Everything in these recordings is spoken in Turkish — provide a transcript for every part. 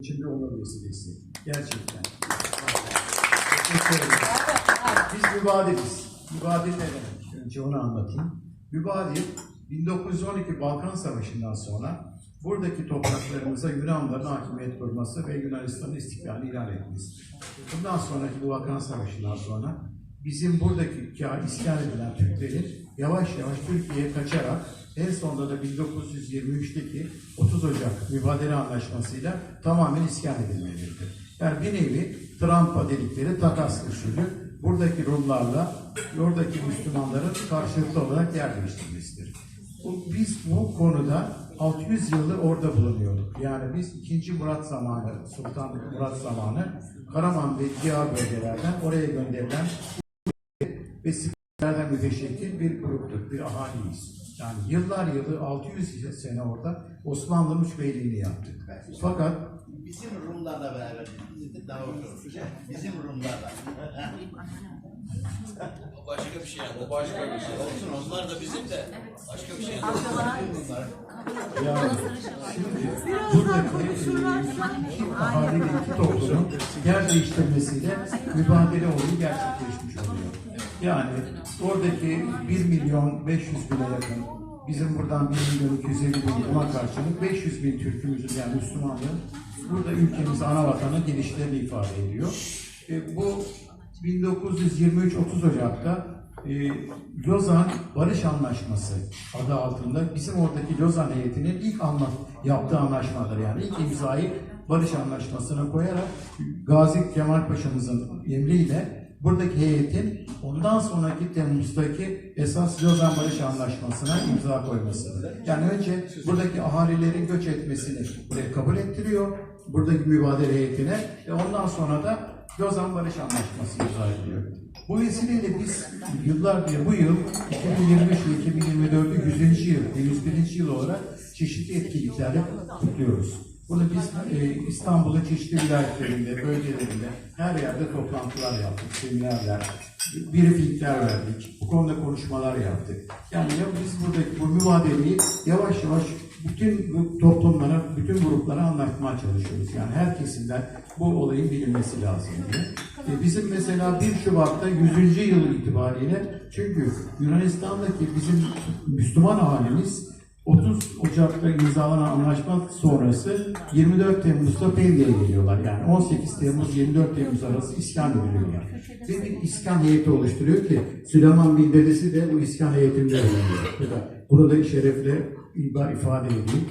için bir onur vesilesi. Gerçekten. Biz mübadiliz. Mübadil ne demek? Önce onu anlatayım. Mübadil 1912 Balkan Savaşı'ndan sonra buradaki topraklarımıza Yunanların hakimiyet kurması ve Yunanistan'ın istiklalini ilan etmesidir. Bundan sonraki bu Balkan Savaşı'ndan sonra bizim buradaki ka- iskan edilen Türklerin yavaş yavaş Türkiye'ye kaçarak en sonunda da 1923'teki 30 Ocak Mübadele Anlaşması'yla tamamen iskan edilmeleridir. Yani bir nevi Trump'a dedikleri takas usulü buradaki Rumlarla oradaki Müslümanların karşılıklı olarak yer değiştirmesidir. Biz bu konuda 600 yıldır orada bulunuyorduk. Yani biz 2. Murat zamanı, Sultan Murat zamanı Karaman ve diğer bölgelerden oraya gönderilen ve siperlerden müteşekkil bir gruptuk, bir ahaliyiz. Yani yıllar yılı 600 sene orada Osmanlı'nın üç beyliğini yaptık. Fakat Bizim Rumlarla beraber bizim daha. Bizim Rumlarla. O başka bir şey. O başka bir şey. Olsun onlar da bizim de. Başka bir şey. yani şimdi buradaki e, iki toplumun yer değiştirmesiyle mübadele olayı gerçekleşmiş oluyor. Yani oradaki 1 milyon 500 bine yakın bizim buradan 1 milyon 250 bin buna karşılık 500 bin Türk'ümüzün yani Müslümanlığın burada ülkemiz ana vatanı gelişlerini ifade ediyor. E, bu 1923-30 Ocak'ta e, Lozan Barış Anlaşması adı altında bizim oradaki Lozan heyetinin ilk anla, yaptığı anlaşmadır. Yani ilk imzayı Barış Anlaşması'na koyarak Gazi Kemal Paşa'mızın emriyle buradaki heyetin ondan sonraki Temmuz'daki esas Lozan Barış Anlaşması'na imza koymasıdır. Yani önce buradaki ahalilerin göç etmesini buraya kabul ettiriyor, buradaki mübadele heyetine ve ondan sonra da Lozan Barış Anlaşması imza ediliyor. Bu vesileyle biz yıllardır bu yıl 2025 ve 2024'ü 100. yıl ve 101. yıl olarak çeşitli etkinliklerle kutluyoruz. Bunu biz e, İstanbul'un çeşitli vilayetlerinde, bölgelerinde her yerde toplantılar yaptık, seminerler, briefingler verdik, bu konuda konuşmalar yaptık. Yani ya biz buradaki bu mübadeleyi yavaş yavaş bütün bu toplumlara, bütün gruplara anlatmaya çalışıyoruz. Yani her kesimden bu olayın bilinmesi lazım diye. E, bizim mesela 1 Şubat'ta 100. yıl itibariyle çünkü Yunanistan'daki bizim Müslüman halimiz 30 Ocak'ta imzalanan anlaşma sonrası 24 Temmuz'da Pendik'e geliyorlar. Yani 18 Temmuz 24 Temmuz arası iskan ediliyorlar. Ve bir iskan heyeti oluşturuyor ki Süleyman Bin dedesi de bu iskan heyetinde bulunuyor. Bu da Burada şerefle ifade edeyim.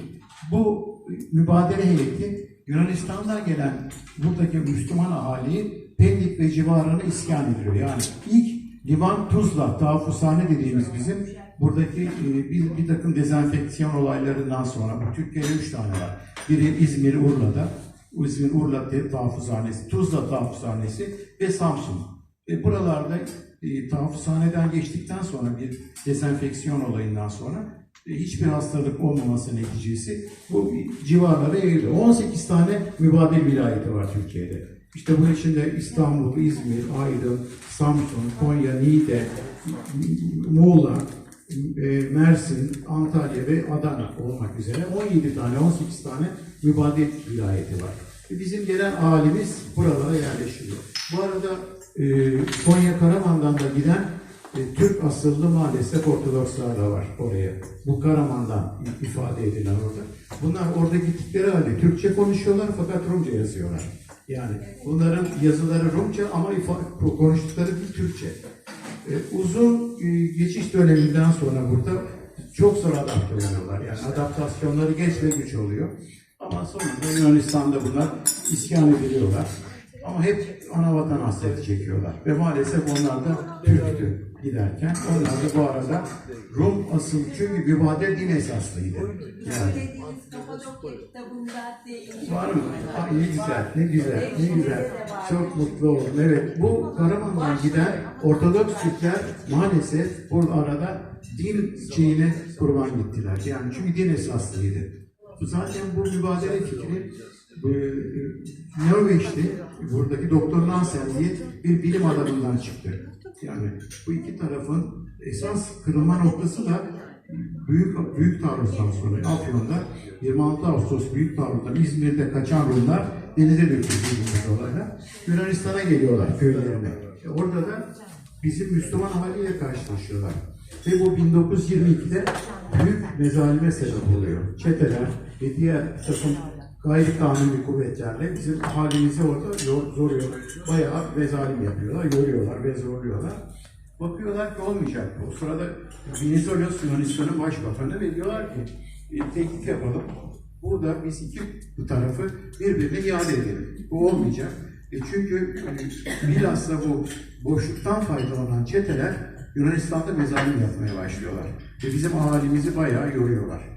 Bu mübadele heyeti Yunanistan'dan gelen buradaki Müslüman ahaliyi Pendik ve civarını iskan ediyor. Yani ilk Liman Tuzla, tahaffuzhane dediğimiz bizim buradaki e, bir, bir takım dezenfeksiyon olaylarından sonra, bu Türkiye'de üç tane var. Biri İzmir, Urla'da, İzmir, Urla tahaffuzhanesi, Tuzla tahaffuzhanesi ve Samsun. E, buralarda e, tahaffuzhaneden geçtikten sonra bir dezenfeksiyon olayından sonra e, hiçbir hastalık olmaması neticesi bu civarlara yayılıyor. 18 tane mübadil vilayeti var Türkiye'de. İşte bunun içinde İstanbul, İzmir, Aydın, Samsun, Konya, Niğde, Muğla, Mersin, Antalya ve Adana olmak üzere 17 tane, 18 tane mübadil vilayeti var. E, Bizim gelen ahalimiz buralara yerleşiyor. Bu arada e, Konya Karaman'dan da giden e, Türk asıllı maalesef Ortodokslar da var oraya. Bu Karaman'dan ifade edilen orada. Bunlar orada gittikleri halde Türkçe konuşuyorlar fakat Rumca yazıyorlar. Yani bunların yazıları Rumca ama konuştukları dil Türkçe. E, uzun e, geçiş döneminden sonra burada çok zor adapte oluyorlar. Yani adaptasyonları geç ve güç oluyor. Ama sonunda Yunanistan'da bunlar isyan ediliyorlar. Ama hep ana vatan hasreti çekiyorlar. Ve maalesef onlar da Türktü giderken. Onlar da bu arada Rum asıl çünkü mübadele din esaslıydı. Yani. Var mı? Aa, ne güzel, ne güzel, ne güzel. Çok mutlu oldum. Evet, bu Karaman'dan giden Ortodoks Türkler maalesef bu arada din şeyine kurban gittiler. Yani çünkü din esaslıydı. Zaten bu mübadele fikri e, Norveçli, buradaki Doktor Nansen diye bir bilim adamından çıktı. Yani bu iki tarafın esas kırılma noktası da Büyük, büyük taarruzdan sonra Afyon'da 26 Ağustos Büyük Taarruz'da İzmir'de kaçan Rumlar denize olaylar. Yunanistan'a geliyorlar köylerine. E orada da bizim Müslüman haliyle karşılaşıyorlar. Ve bu 1922'de büyük mezalime sebep oluyor. Çeteler ve diğer takım gayri kanuni kuvvetlerle bizim halimizi orada zor, zoruyor. Bayağı mezalim yapıyorlar, yoruyorlar ve zorluyorlar. Bakıyorlar ki olmayacak. O sırada Venizelos Yunanistan'ın başbakanı ve diyorlar ki e, teklif yapalım. Burada biz iki bu tarafı birbirine iade edelim. Bu olmayacak. E çünkü e, bilhassa bu boşluktan faydalanan çeteler Yunanistan'da mezalim yapmaya başlıyorlar. Ve bizim ahalimizi bayağı yoruyorlar.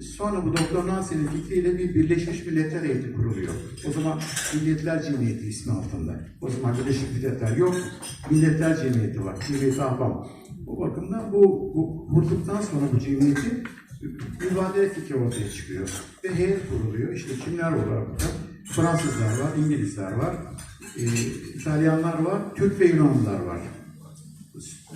Sonra bu Doktor Nansen'in fikriyle bir Birleşmiş Milletler Heyeti kuruluyor. O zaman Milletler Cemiyeti ismi altında. O zaman Birleşmiş Milletler yok, Milletler Cemiyeti var. Cemiyeti Ahbam. O bakımdan bu, bu kurduktan sonra bu cemiyeti mübadele fikri ortaya çıkıyor. Ve heyet kuruluyor. İşte kimler var burada? Fransızlar var, İngilizler var, e, İtalyanlar var, Türk ve Yunanlılar var.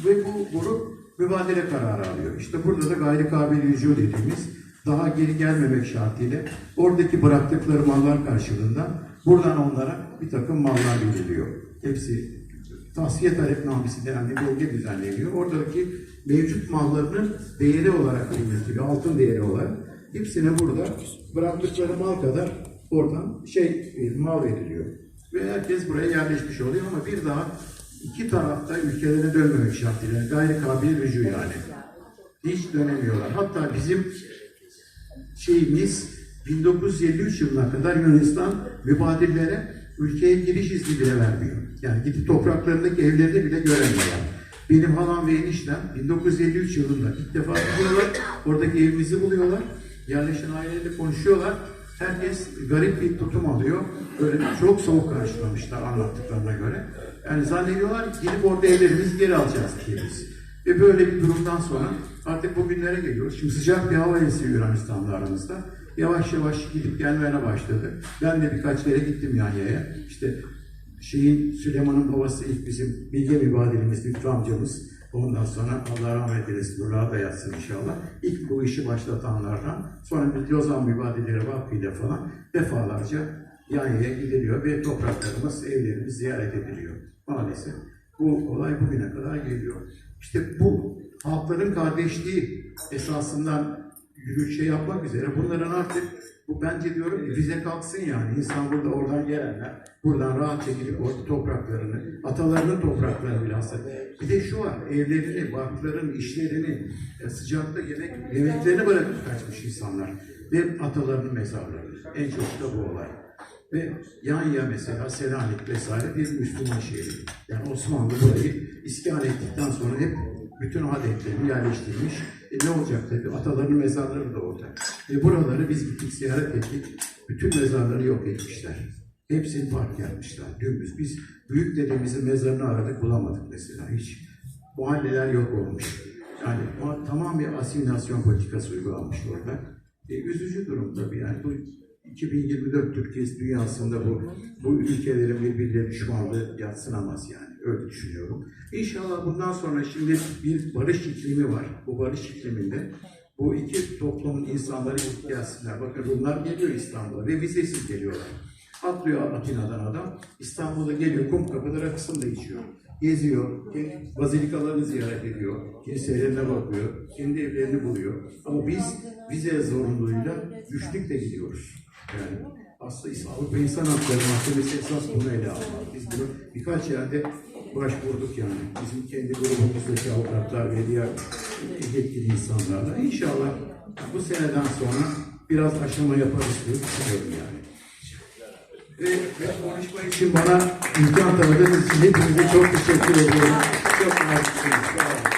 Ve bu grup mübadele kararı alıyor. İşte burada da gayri kabil vücut dediğimiz daha geri gelmemek şartıyla oradaki bıraktıkları mallar karşılığında buradan onlara bir takım mallar veriliyor. Hepsi tasfiye talepnamesi denen bir bölge düzenleniyor. Oradaki mevcut mallarının değeri olarak kıymetli, altın değeri olarak hepsine burada bıraktıkları mal kadar oradan şey e, mal veriliyor. Ve herkes buraya yerleşmiş oluyor ama bir daha iki tarafta ülkelerine dönmemek şartıyla gayri kabil rücu yani. Hiç dönemiyorlar. Hatta bizim şeyimiz 1953 yılına kadar Yunanistan mübadillere ülkeye giriş izni bile vermiyor. Yani gidip topraklarındaki evlerini bile göremiyorlar. Benim halam ve eniştem 1953 yılında ilk defa gidiyorlar. Oradaki evimizi buluyorlar. Yerleşen aileyle konuşuyorlar. Herkes garip bir tutum alıyor. Böyle çok soğuk karşılamışlar anlattıklarına göre. Yani zannediyorlar gidip orada evlerimizi geri alacağız diye biz. Ve böyle bir durumdan sonra artık bugünlere geliyoruz. Şimdi sıcak bir hava esiyor Yunanistan'da aramızda. Yavaş yavaş gidip gelmeye başladı. Ben de birkaç kere gittim Yanya'ya. İşte şeyin Süleyman'ın babası ilk bizim bilge mübadelemiz, Lütfü amcamız. Ondan sonra Allah rahmet eylesin, nurlar da yatsın inşallah. İlk bu işi başlatanlardan. Sonra bir Lozan Mübadeleleri Vakfı'yla falan defalarca Yanya'ya gidiliyor ve topraklarımız, evlerimiz ziyaret ediliyor. Maalesef bu olay bugüne kadar geliyor. İşte bu halkların kardeşliği esasından yürüyüş şey yapmak üzere bunların artık bu bence diyorum bize kalksın yani. İnsan burada oradan gelenler buradan rahatça gidip orada topraklarını, atalarının topraklarını bilhassa. Bir de şu var, evlerini, barklarını, işlerini, e, sıcakta yemek, yemeklerini bırakıp kaçmış insanlar. Ve atalarının mezarları. En çok da bu olay. Ve Yanya mesela Selanik vesaire bir Müslüman şehri. Yani Osmanlı burayı iskan ettikten sonra hep bütün adetlerini yerleştirmiş. E ne olacak tabii? Ataların mezarları da orada. Ve buraları biz gittik ziyaret ettik. Bütün mezarları yok etmişler. Hepsini park yapmışlar. Dümdüz. Biz büyük dedemizin mezarını aradık bulamadık mesela hiç. Mahalleler yok olmuş. Yani tamam bir asimilasyon politikası uygulanmış orada. E, üzücü durum tabii yani. Bu 2024 Türkiye dünyasında bu bu ülkelerin birbirleri düşmanlığı yatsınamaz yani. Öyle düşünüyorum. İnşallah bundan sonra şimdi bir barış iklimi var. Bu barış ikliminde bu iki toplumun insanları gelsinler. Bakın Rumlar geliyor İstanbul'a ve vizesiz geliyorlar. Atlıyor Atina'dan adam. İstanbul'a geliyor. Kumkapı'da rakısını da içiyor. Geziyor. Bazilikalarını ziyaret ediyor. Kiliselerine bakıyor. Kendi evlerini buluyor. Ama biz vize zorunluluğuyla güçlükle gidiyoruz. Yani aslında Avrupa İnsan Hakları Mahkemesi esas bunu ele almalı. Biz bunu birkaç yerde başvurduk yani. Bizim kendi grubumuzdaki avukatlar ve diğer yetkili insanlarla. İnşallah bu seneden sonra biraz aşama yaparız diye düşünüyorum yani. Ve, ve konuşma için bana imkan tanıdığınız için hepinize çok teşekkür ediyorum. Çok naziksiniz. Sağ olun.